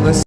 без